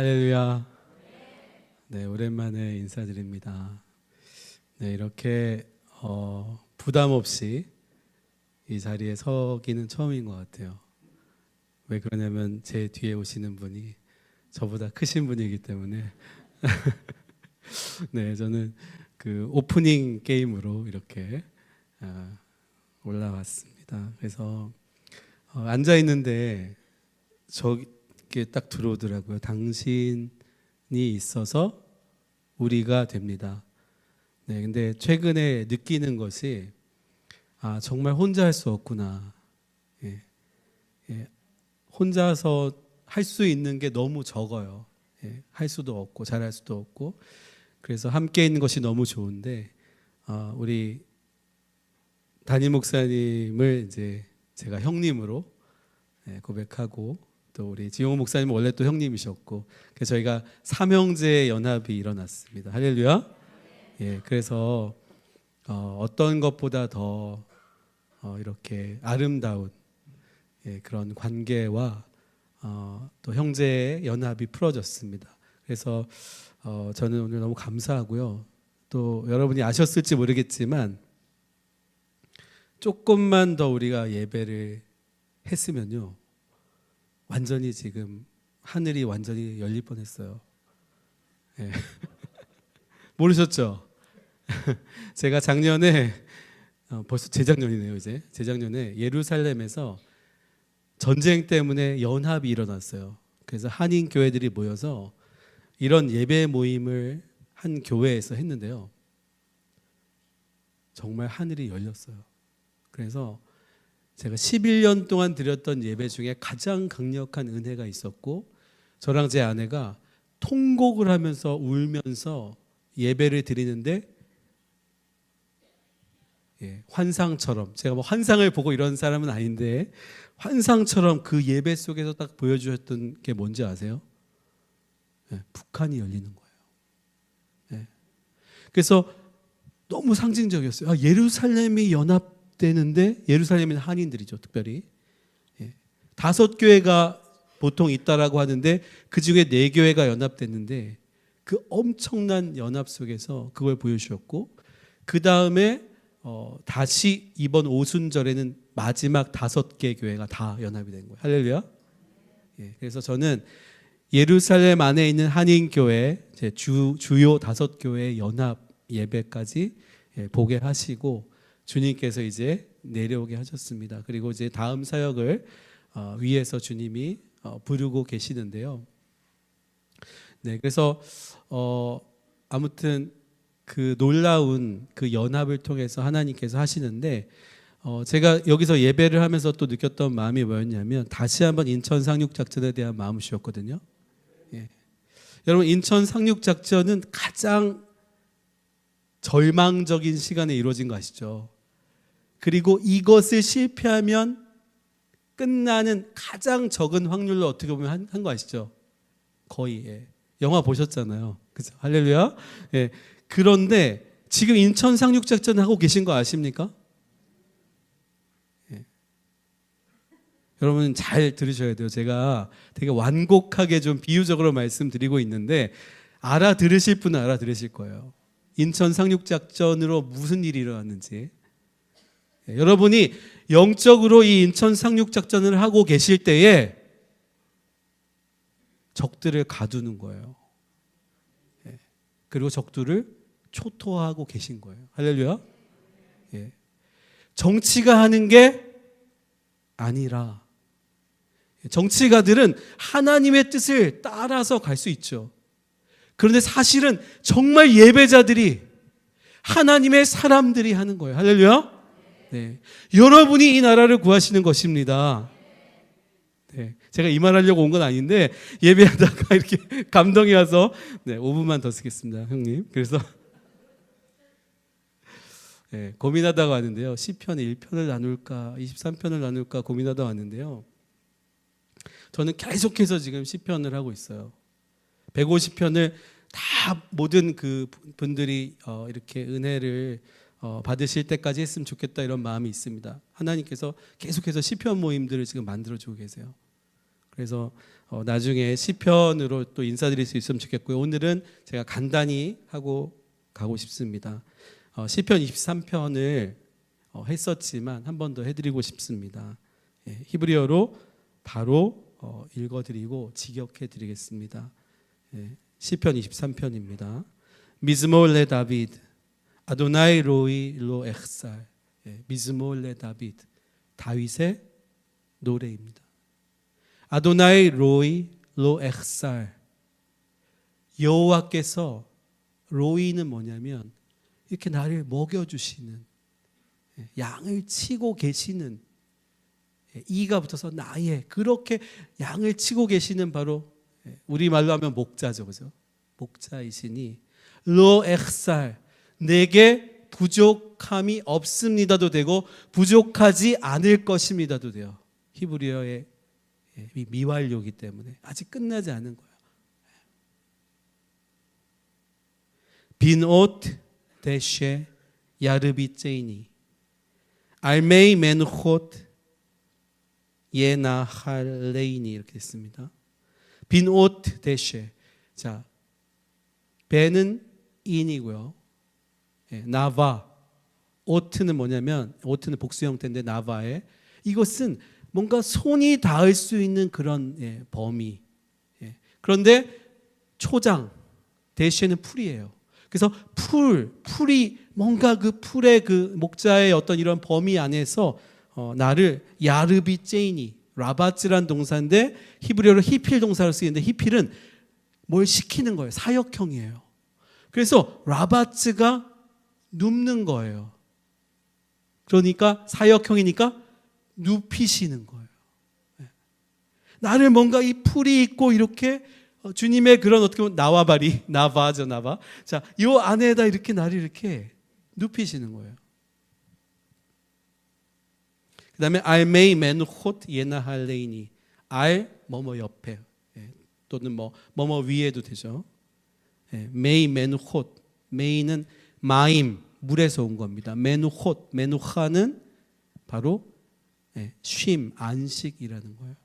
할렐루야. 네, 오랜만에 인사드립니다. 네, 이렇게 어, 부담 없이 이 자리에 서기는 처음인 것 같아요. 왜 그러냐면 제 뒤에 오시는 분이 저보다 크신 분이기 때문에 네, 저는 그 오프닝 게임으로 이렇게 아, 올라왔습니다. 그래서 어, 앉아 있는데 저 게 딱 들어오더라고요. 당신이 있어서 우리가 됩니다. 네, 근데 최근에 느끼는 것이 아 정말 혼자 할 수 없구나. 예, 예, 혼자서 할 수 있는 게 너무 적어요. 예, 할 수도 없고 잘할 수도 없고 그래서 함께 있는 것이 너무 좋은데 어, 우리 담임 목사님을 이제 제가 형님으로 예, 고백하고 또 우리 지용 목사님 은 원래 또 형님이셨고 그래서 저희가 삼형제 연합이 일어났습니다. 할렐루야. 예, 그래서 어, 어떤 것보다 더 어, 이렇게 아름다운 예, 그런 관계와 어, 또 형제의 연합이 풀어졌습니다. 그래서 어, 저는 오늘 너무 감사하고요. 또 여러분이 아셨을지 모르겠지만 조금만 더 우리가 예배를 했으면요. 완전히 지금 하늘이 완전히 열릴 뻔했어요. 예. 모르셨죠? 제가 작년에 어, 벌써 재작년이네요 이제 재작년에 예루살렘에서 전쟁 때문에 연합이 일어났어요. 그래서 한인 교회들이 모여서 이런 예배 모임을 한 교회에서 했는데요. 정말 하늘이 열렸어요. 그래서 제가 11년 동안 드렸던 예배 중에 가장 강력한 은혜가 있었고 저랑 제 아내가 통곡을 하면서 울면서 예배를 드리는데 예, 환상처럼 제가 뭐 환상을 보고 이런 사람은 아닌데 환상처럼 그 예배 속에서 딱 보여주셨던 게 뭔지 아세요? 예, 북한이 열리는 거예요. 예. 그래서 너무 상징적이었어요. 아, 예루살렘이 연합 되는데 예루살렘은 한인들이죠, 특별히 예. 다섯 교회가 보통 있다라고 하는데 그 중에 네 교회가 연합됐는데 그 엄청난 연합 속에서 그걸 보여주셨고 그 다음에 어, 다시 이번 오순절에는 마지막 다섯 개 교회가 다 연합이 된 거예요. 할렐루야. 예, 그래서 저는 예루살렘 안에 있는 한인 교회 주 주요 다섯 교회 연합 예배까지 예, 보게 하시고 주님께서 이제 내려오게 하셨습니다. 그리고 이제 다음 사역을 어, 위에서 주님이 어, 부르고 계시는데요. 네, 그래서 어, 아무튼 그 놀라운 그 연합을 통해서 하나님께서 하시는데 어, 제가 여기서 예배를 하면서 또 느꼈던 마음이 뭐였냐면 다시 한번 인천 상륙 작전에 대한 마음이었거든요. 예. 여러분 인천 상륙 작전은 가장 절망적인 시간에 이루어진 거 아시죠? 그리고 이것을 실패하면 끝나는 가장 적은 확률로 어떻게 보면 한 거 아시죠? 거의 예. 영화 보셨잖아요. 그죠? 할렐루야. 예. 그런데 지금 인천 상륙 작전 하고 계신 거 아십니까? 예. 여러분 잘 들으셔야 돼요. 제가 되게 완곡하게 좀 비유적으로 말씀드리고 있는데 알아들으실 분은 알아들으실 거예요. 인천 상륙 작전으로 무슨 일이 일어났는지. 예. 여러분이 영적으로 이 인천 상륙 작전을 하고 계실 때에 적들을 가두는 거예요. 예. 그리고 적들을 초토화하고 계신 거예요. 할렐루야. 예. 정치가 하는 게 아니라 정치가들은 하나님의 뜻을 따라서 갈 수 있죠. 그런데 사실은 정말 예배자들이 하나님의 사람들이 하는 거예요. 할렐루야. 네. 여러분이 이 나라를 구하시는 것입니다. 네. 제가 이 말 하려고 온 건 아닌데 예배하다가 이렇게 감동이 와서 네, 5분만 더 쓰겠습니다, 형님. 그래서 네, 고민하다가 왔는데요. 10편 1편을 나눌까, 23편을 나눌까 고민하다 왔는데요. 저는 계속해서 지금 10편을 하고 있어요. 150편을 다 모든 그 분들이 어, 이렇게 은혜를 어, 받으실 때까지 했으면 좋겠다 이런 마음이 있습니다. 하나님께서 계속해서 시편 모임들을 지금 만들어 주고 계세요. 그래서 어, 나중에 시편으로 또 인사드릴 수 있으면 좋겠고요. 오늘은 제가 간단히 하고 가고 싶습니다. 어, 시편 23편을 어, 했었지만 한 번 더 해드리고 싶습니다. 예, 히브리어로 바로 어, 읽어드리고 직역해드리겠습니다. 예, 시편 23편입니다. 미즈몰레 다비드 아도나이 로이 로 엑살 예, 미즈몰레 다비드 다윗의 노래입니다. 아도나이 로이 로 엑살 여호와께서 로이는 뭐냐면 이렇게 나를 먹여 주시는 예, 양을 치고 계시는 예, 이가 붙어서 나의 그렇게 양을 치고 계시는 바로 예, 우리 말로 하면 목자죠, 그죠? 목자이시니 로 엑살 내게 부족함이 없습니다도 되고 부족하지 않을 것입니다도 돼요. 히브리어의 예, 이 미완료이기 때문에 아직 끝나지 않은 거예요. 빈 옷 대쉐 야르비 째이니 알메이 맨호트 예나할레이니 이렇게 됐습니다. 빈 옷 대쉐 자 배는 인이고요. 예, 나바 오트는 뭐냐면 오트는 복수 형태인데 나바에 이것은 뭔가 손이 닿을 수 있는 그런 예, 범위. 예. 그런데 초장 대시에는 풀이에요. 그래서 풀, 풀이 뭔가 그 풀의 그 목자의 어떤 이런 범위 안에서 어, 나를 야르비 제이니 라바츠란 동사인데 히브리어로 히필 동사를 쓰이는데 히필은 뭘 시키는 거예요. 사역형이에요. 그래서 라바츠가 눕는 거예요. 그러니까 사역형이니까 눕히시는 거예요. 예. 나를 뭔가 이 풀이 있고 이렇게 어, 주님의 그런 어떻게 보면 나와바리 나바죠 나바. 자, 이 안에다 이렇게 나를 이렇게 눕히시는 거예요. 그 다음에 알메이 맨호트 예나할레이니 알 뭐뭐 옆에 예, 또는 뭐 뭐뭐 위에도 되죠. 예, 메이 맨호트 메이는 마임 물에서 온 겁니다. 메누호트 메누하는 바로 예, 쉼 안식이라는 거예요.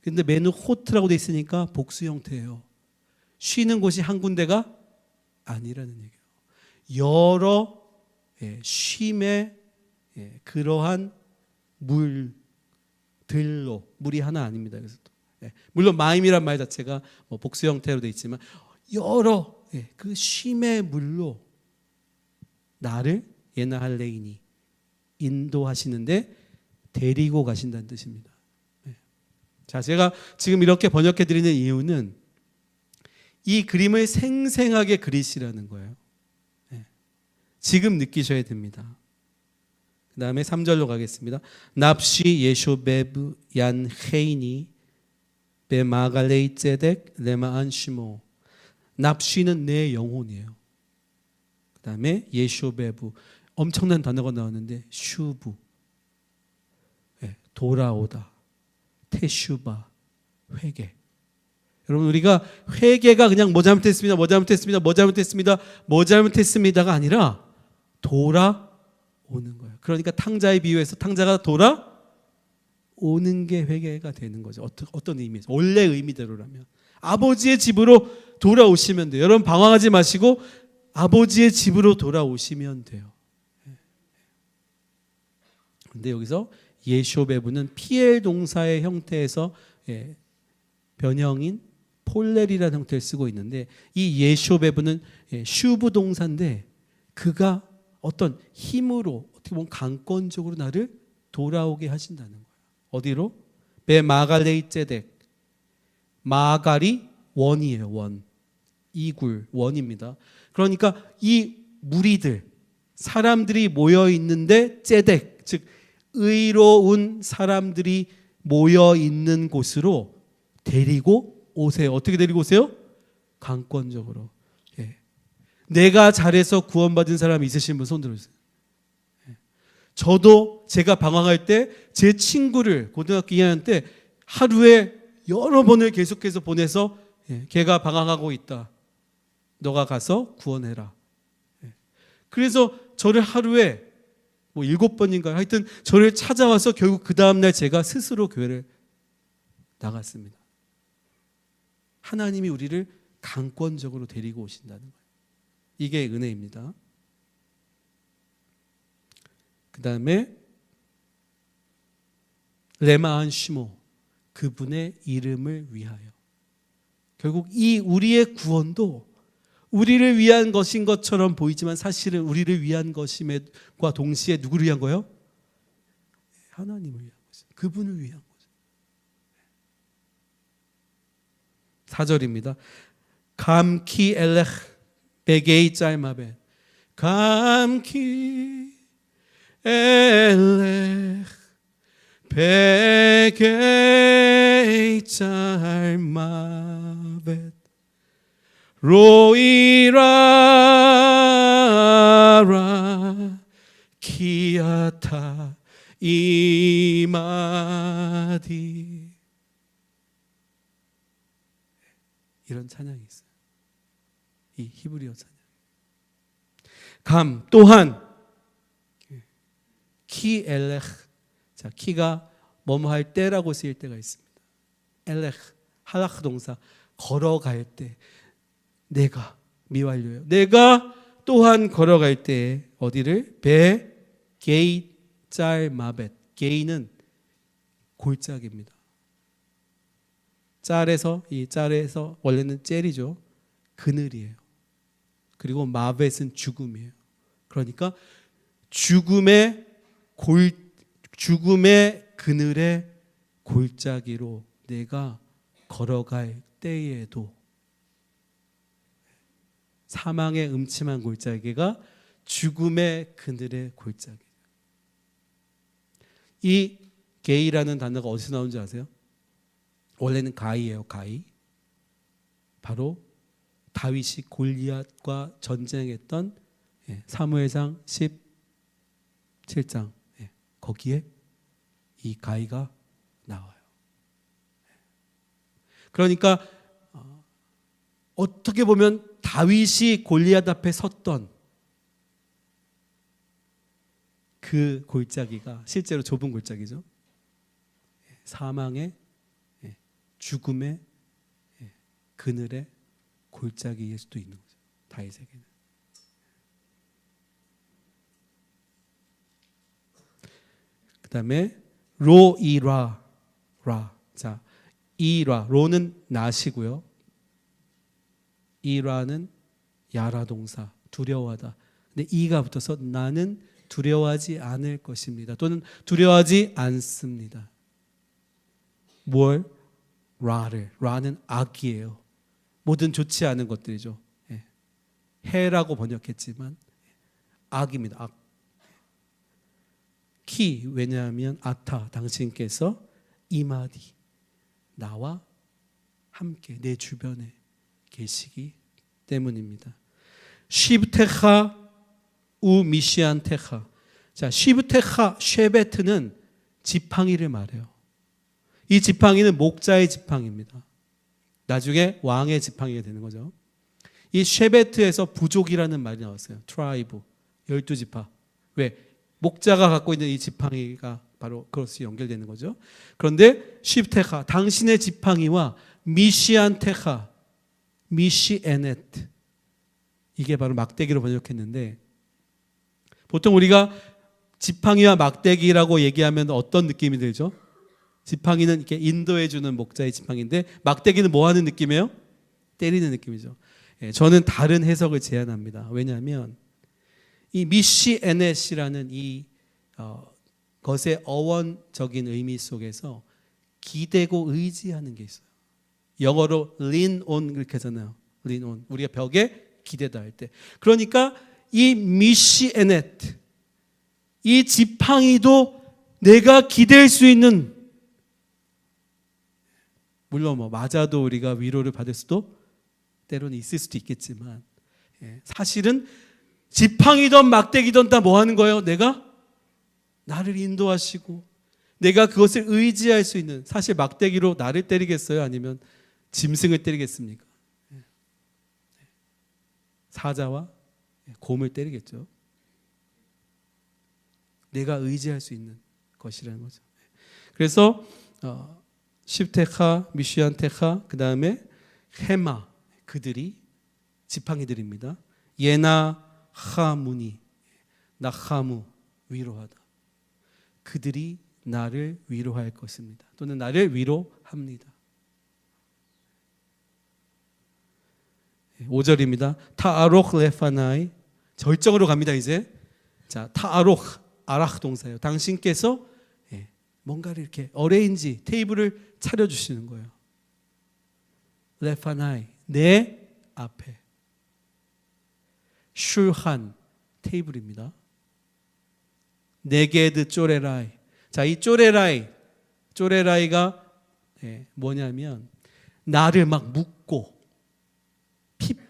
근데 메누호트라고 돼 있으니까 복수 형태예요. 쉬는 곳이 한 군데가 아니라는 얘기예요. 여러 예, 쉼의 예, 그러한 물들로 물이 하나 아닙니다. 그래서 또, 예, 물론 마임이란 말 자체가 뭐 복수 형태로 돼 있지만 여러 예, 그 쉼의 물로 나를 예나할레이니 인도하시는데 데리고 가신다는 뜻입니다. 네. 자, 제가 지금 이렇게 번역해 드리는 이유는 이 그림을 생생하게 그리시라는 거예요. 네. 지금 느끼셔야 됩니다. 그 다음에 3절로 가겠습니다. 납시 예쇼베브 얀 헤이니 베마갈레이 ጼ덱 레마 안 시모 납시는 내 영혼이에요. 그 다음에 예쇼베부. 엄청난 단어가 나왔는데 슈부. 예, 돌아오다. 테슈바. 회개. 여러분 우리가 회개가 그냥 뭐 잘못했습니다 뭐 잘못했습니다 뭐 잘못했습니다 뭐 잘못했습니다가 아니라 돌아오는 거예요. 그러니까 탕자의 비유에서 탕자가 돌아 오는 게 회개가 되는 거죠. 어떤, 어떤 의미에서? 원래 의미대로라면. 아버지의 집으로 돌아오시면 돼요. 여러분 방황하지 마시고 아버지의 집으로 돌아오시면 돼요. 근데 여기서 예쇼베브는 피엘 동사의 형태에서 예, 변형인 폴렐이라는 형태를 쓰고 있는데 이 예쇼베브는 예, 슈브 동사인데 그가 어떤 힘으로 어떻게 보면 강권적으로 나를 돌아오게 하신다는 거예요. 어디로? 베 마갈레이 제덱 마갈이 원이에요. 원. 이굴 원입니다. 그러니까 이 무리들 사람들이 모여 있는데 제덱 즉 의로운 사람들이 모여 있는 곳으로 데리고 오세요. 어떻게 데리고 오세요? 강권적으로. 예. 내가 잘해서 구원받은 사람 있으신 분 손 들어주세요. 예. 저도 제가 방황할 때 제 친구를 고등학교 2학년 때 하루에 여러 번을 계속해서 보내서 예, 걔가 방황하고 있다. 너가 가서 구원해라. 예. 그래서 저를 하루에 뭐 일곱 번인가 하여튼 저를 찾아와서 결국 그 다음날 제가 스스로 교회를 나갔습니다. 하나님이 우리를 강권적으로 데리고 오신다는 거예요. 이게 은혜입니다. 그 다음에 레마한 시모 그분의 이름을 위하여 결국 이 우리의 구원도 우리를 위한 것인 것처럼 보이지만 사실은 우리를 위한 것임과 동시에 누구를 위한 거예요? 하나님을 위한 거죠. 그분을 위한 거죠. 4절입니다. 감키 엘레 베게이 짤마베 감키 엘레 베게이 짤마베 로이라라 키아타 이마디 이런 찬양이 있어요. 이 히브리어 찬양. 감 또한 키 엘레흐 자 키가 뭐뭐 할 때라고 쓰일 때가 있습니다. 엘레흐 할라크 동사 걸어갈 때 내가 미완료예요. 내가 또한 걸어갈 때 어디를 배 게이 짤 마벳 게이는 골짜기입니다. 짤에서 이 짤에서 원래는 젤이죠. 그늘이에요. 그리고 마벳은 죽음이에요. 그러니까 죽음의 골 죽음의 그늘의 골짜기로 내가 걸어갈 때에도 사망의 음침한 골짜기가 죽음의 그늘의 골짜기. 이 게이라는 단어가 어디서 나온지 아세요? 원래는 가이예요, 가이. 바로 다윗이 골리앗과 전쟁했던 예, 사무엘상 17장 예, 거기에 이 가이가 나와요. 그러니까 어, 어떻게 보면 다윗이 골리앗 앞에 섰던 그 골짜기가 실제로 좁은 골짜기죠. 예, 사망의 예, 죽음의 예, 그늘의 골짜기일 수도 있는 거죠. 다윗에게는. 그다음에 로이라 라. 자, 이라 로는 나시고요. 이라는 야라 동사 두려워하다. 근데 이가 붙어서 나는 두려워하지 않을 것입니다. 또는 두려워하지 않습니다. 뭘? 라를. 라는 악이에요. 모든 좋지 않은 것들이죠. 예. 해라고 번역했지만 악입니다. 악. 키 왜냐하면 아타 당신께서 이마디 나와 함께 내 주변에 계시기 때문입니다. 시브테카 우 미시안테카. 자, 시브테카 쉐베트는 지팡이를 말해요. 이 지팡이는 목자의 지팡이입니다. 나중에 왕의 지팡이가 되는 거죠. 이 쉐베트에서 부족이라는 말이 나왔어요. 트라이브, 열두 지파. 왜? 목자가 갖고 있는 이 지팡이가 바로 그것이 연결되는 거죠. 그런데 시브테카, 당신의 지팡이와 미시안테카, 미시에넷 이게 바로 막대기로 번역했는데 보통 우리가 지팡이와 막대기라고 얘기하면 어떤 느낌이 들죠? 지팡이는 이렇게 인도해 주는 목자의 지팡이인데 막대기는 뭐 하는 느낌이에요? 때리는 느낌이죠. 예, 저는 다른 해석을 제안합니다. 왜냐하면 이 미시에넷이라는 이 어, 것의 어원적인 의미 속에서 기대고 의지하는 게 있어요. 영어로 lean on 이렇게 하잖아요. lean on. 우리가 벽에 기대다 할 때. 그러니까 이 미시에넷 이 지팡이도 내가 기댈 수 있는 물론 뭐 맞아도 우리가 위로를 받을 수도 때로는 있을 수도 있겠지만 예, 사실은 지팡이든 막대기든 다 뭐 하는 거예요? 내가 나를 인도하시고 내가 그것을 의지할 수 있는 사실 막대기로 나를 때리겠어요? 아니면 짐승을 때리겠습니까? 예. 사자와 곰을 때리겠죠. 내가 의지할 수 있는 것이라는 거죠. 그래서 어, 십테카, 미시안테카, 그 다음에 헤마 그들이 지팡이들입니다. 예나 하무니 나하무 위로하다. 그들이 나를 위로할 것입니다. 또는 나를 위로합니다. 5절입니다. 타아록 레파나이 절정으로 갑니다 이제. 자 타아록 아락 동사예요. 당신께서 예, 뭔가를 이렇게 어레인지 테이블을 차려 주시는 거예요. 레파나이 내 앞에 슐한 테이블입니다. 네게드 쪼레라이. 자, 이 쪼레라이, 쪼레라이가 예, 뭐냐면 나를 막 묶고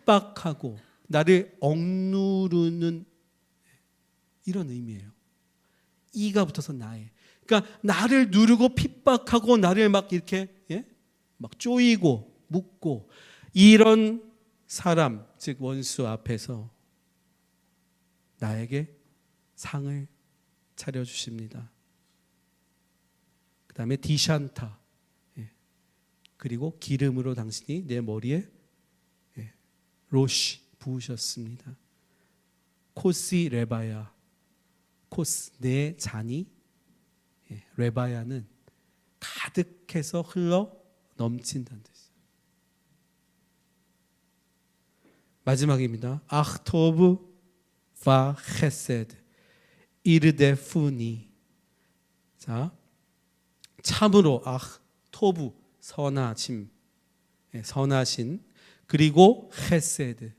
핍박하고 나를 억누르는 이런 의미예요. 이가 붙어서 나의. 그러니까 나를 누르고 핍박하고 나를 막 이렇게 예? 막 쪼이고 묶고 이런 사람 즉 원수 앞에서 나에게 상을 차려 주십니다. 그다음에 디샨타 예. 그리고 기름으로 당신이 내 머리에 예. 로시 부으셨습니다. 코시 레바야 코스 내 잔이 예. 레바야는 가득해서 흘러 넘친다는 뜻이에요. 마지막입니다. 아흐토브 바 헤세드 이르데 푸니 자 참으로 아 토부 선하심 예, 선하신 그리고 헤세드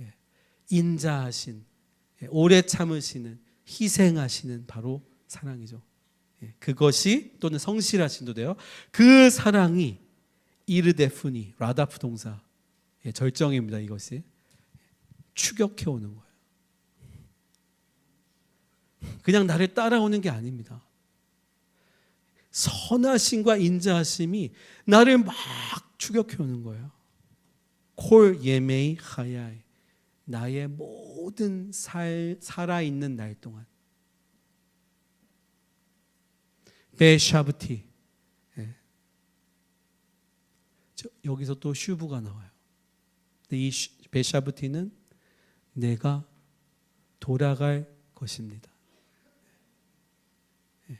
예, 인자하신 예, 오래 참으시는 희생하시는 바로 사랑이죠. 예, 그것이 또는 성실하신도 돼요. 그 사랑이 이르데푸니 라다프 동사 예, 절정입니다. 이것이 추격해 오는 거예요. 그냥 나를 따라오는 게 아닙니다. 선하심과 인자하심이 나를 막 추격해 오는 거예요. 콜 예메이 하야이 나의 모든 살, 살아있는 날 동안 베샤브티 예. 저, 여기서 또 슈브가 나와요. 근데 이 슈- 베샤브티는 내가 돌아갈 것입니다. 예.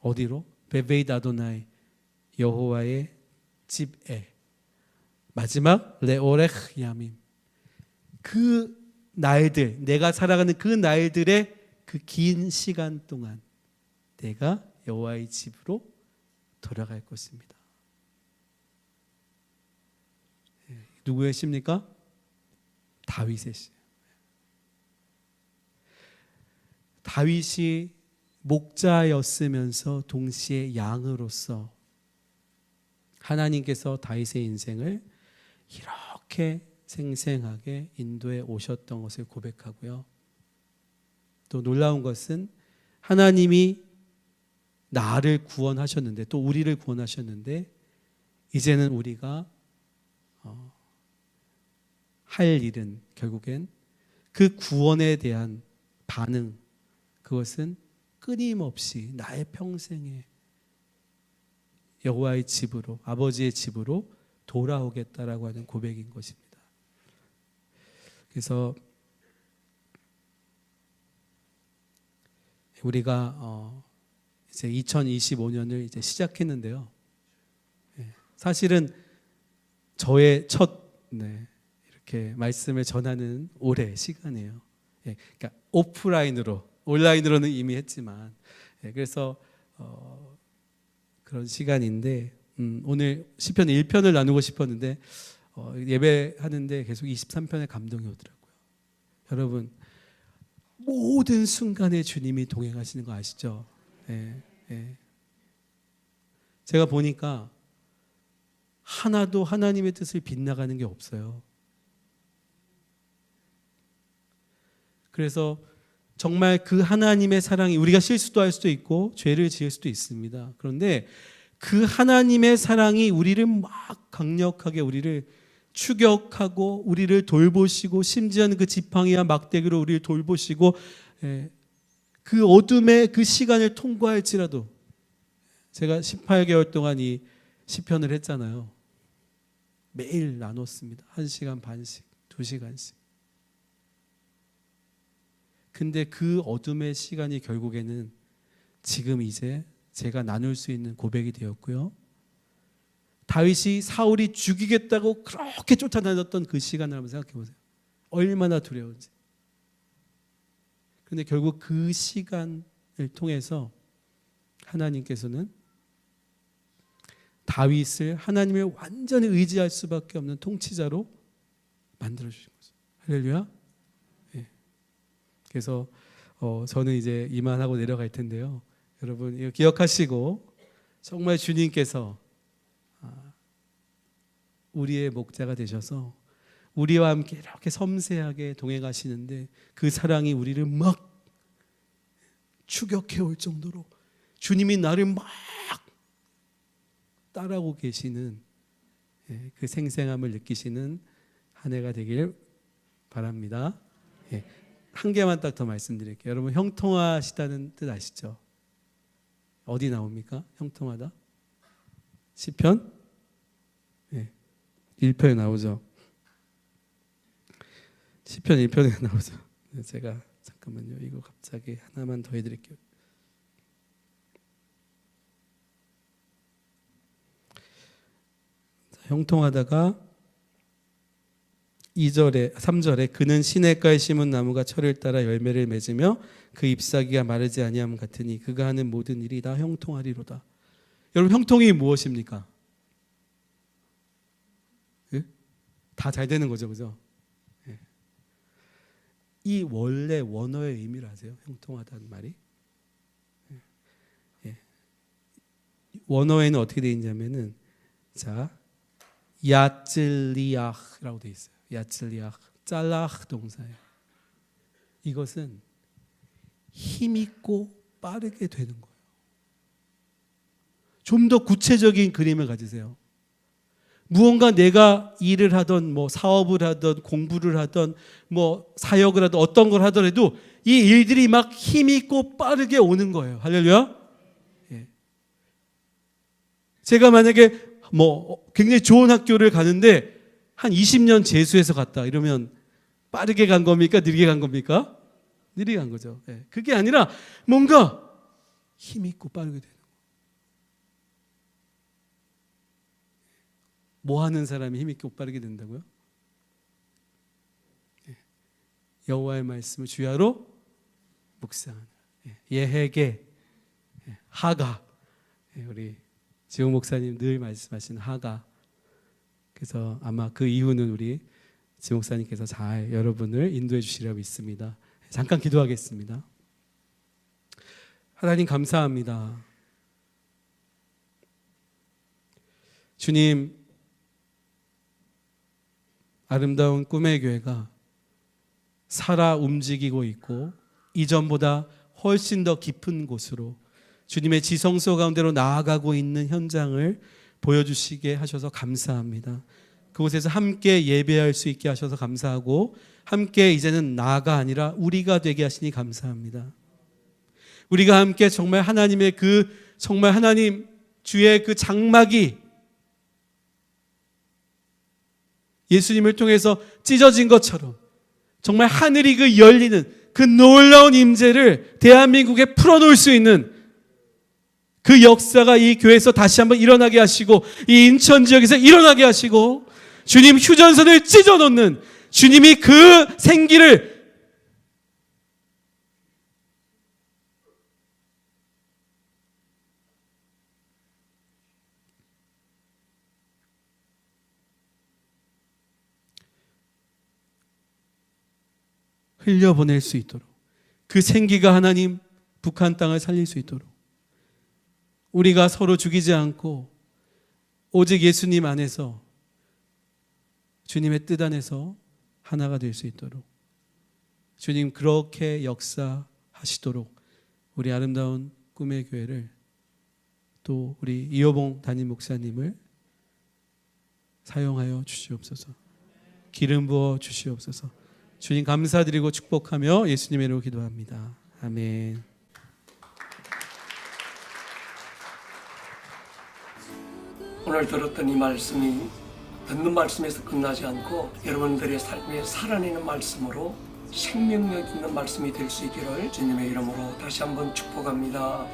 어디로? 베베이드 아도나이 여호와의 집에 마지막 레오렉 야밈 그 날들 내가 살아가는 그 날들의 그 긴 시간 동안 내가 여호와의 집으로 돌아갈 것입니다. 예, 누구의 시입니까? 다윗의 시. 다윗이 목자였으면서 동시에 양으로서 하나님께서 다윗의 인생을 이렇게 생생하게 인도해 오셨던 것을 고백하고요. 또 놀라운 것은 하나님이 나를 구원하셨는데 또 우리를 구원하셨는데 이제는 우리가 어, 할 일은 결국엔 그 구원에 대한 반응 그것은 끊임없이 나의 평생에 여호와의 집으로 아버지의 집으로 돌아오겠다라고 하는 고백인 것입니다. 그래서 우리가 어 이제 2025년을 이제 시작했는데요. 예, 사실은 저의 첫 네, 이렇게 말씀을 전하는 올해 시간이에요. 예, 그러니까 오프라인으로 온라인으로는 이미 했지만 예, 그래서 어, 그런 시간인데 음, 오늘 시편 1편을 나누고 싶었는데 어, 예배하는데 계속 23편에 감동이 오더라고요. 여러분 모든 순간에 주님이 동행하시는 거 아시죠? 예, 예. 제가 보니까 하나도 하나님의 뜻을 빗나가는 게 없어요. 그래서 정말 그 하나님의 사랑이 우리가 실수도 할 수도 있고 죄를 지을 수도 있습니다. 그런데 그 하나님의 사랑이 우리를 막 강력하게 우리를 추격하고 우리를 돌보시고 심지어는 그 지팡이와 막대기로 우리를 돌보시고 예, 그 어둠의 그 시간을 통과할지라도 제가 18개월 동안 이 시편을 했잖아요. 매일 나눴습니다. 1시간 반씩, 2시간씩. 근데 그 어둠의 시간이 결국에는 지금 이제 제가 나눌 수 있는 고백이 되었고요. 다윗이 사울이 죽이겠다고 그렇게 쫓아다녔던 그 시간을 한번 생각해 보세요. 얼마나 두려운지. 근데 결국 그 시간을 통해서 하나님께서는 다윗을 하나님을 완전히 의지할 수밖에 없는 통치자로 만들어 주신 거죠. 할렐루야. 예. 그래서 어, 저는 이제 이만하고 내려갈 텐데요. 여러분 이거 기억하시고 정말 주님께서 아, 우리의 목자가 되셔서 우리와 함께 이렇게 섬세하게 동행하시는데 그 사랑이 우리를 막 추격해 올 정도로 주님이 나를 막 따라오고 계시는 예, 그 생생함을 느끼시는 한 해가 되길 바랍니다. 예, 한 개만 딱 더 말씀드릴게요. 여러분 형통하시다는 뜻 아시죠? 어디 나옵니까? 형통하다? 시편? 예. 1편에 나오죠. 시편 1편에 나오죠. 네, 제가 잠깐만요. 이거 갑자기 하나만 더 해드릴게요. 자, 형통하다가 2절에 3절에 그는 시냇가에 심은 나무가 철을 따라 열매를 맺으며 그 잎사귀가 마르지 아니함 같으니 그가 하는 모든 일이 다 형통하리로다. 여러분 형통이 무엇입니까? 예? 다잘 되는 거죠, 그죠? 예. 이 원래 원어의 의미를 아세요? 형통하다는 말이? 예. 예. 원어에는 어떻게 되어 있냐면은 자 야찔리아흐라고 되어 있어요. 야찔리아흐 짤라흐 동사예요. 이것은 힘 있고 빠르게 되는 거예요. 좀 더 구체적인 그림을 가지세요. 무언가 내가 일을 하던 뭐 사업을 하던 공부를 하던 뭐 사역을 하던 어떤 걸 하더라도 이 일들이 막 힘 있고 빠르게 오는 거예요. 할렐루야. 예. 제가 만약에 뭐 굉장히 좋은 학교를 가는데 한 20년 재수해서 갔다 이러면 빠르게 간 겁니까? 느리게 간 겁니까? 느리게 간 거죠. 예. 그게 아니라 뭔가 힘 있고 빠르게 되는 거. 뭐 하는 사람이 힘 있고 빠르게 된다고요? 예. 여호와의 말씀을 주야로 묵상하는 예. 예해게 예. 하가 예. 우리 지용 목사님 늘 말씀하시는 하가 그래서 아마 그 이유는 우리 지 목사님께서 잘 여러분을 인도해 주시리라고 믿습니다. 잠깐 기도하겠습니다. 하나님 감사합니다. 주님 아름다운 꿈의 교회가 살아 움직이고 있고 이전보다 훨씬 더 깊은 곳으로 주님의 지성소 가운데로 나아가고 있는 현장을 보여주시게 하셔서 감사합니다. 그곳에서 함께 예배할 수 있게 하셔서 감사하고 함께 이제는 나가 아니라 우리가 되게 하시니 감사합니다. 우리가 함께 정말 하나님의 그 정말 하나님 주의 그 장막이 예수님을 통해서 찢어진 것처럼 정말 하늘이 그 열리는 그 놀라운 임재를 대한민국에 풀어놓을 수 있는 그 역사가 이 교회에서 다시 한번 일어나게 하시고 이 인천 지역에서 일어나게 하시고 주님 휴전선을 찢어 놓는 주님이 그 생기를 흘려보낼 수 있도록 그 생기가 하나님 북한 땅을 살릴 수 있도록 우리가 서로 죽이지 않고 오직 예수님 안에서 주님의 뜻 안에서 하나가 될 수 있도록 주님 그렇게 역사하시도록 우리 아름다운 꿈의 교회를 또 우리 이호봉 담임 목사님을 사용하여 주시옵소서. 기름 부어 주시옵소서. 주님 감사드리고 축복하며 예수님의 이름으로 기도합니다. 아멘. 오늘 들었던 이 말씀이 듣는 말씀에서 끝나지 않고 여러분들의 삶에 살아내는 말씀으로 생명력 있는 말씀이 될 수 있기를 주님의 이름으로 다시 한번 축복합니다.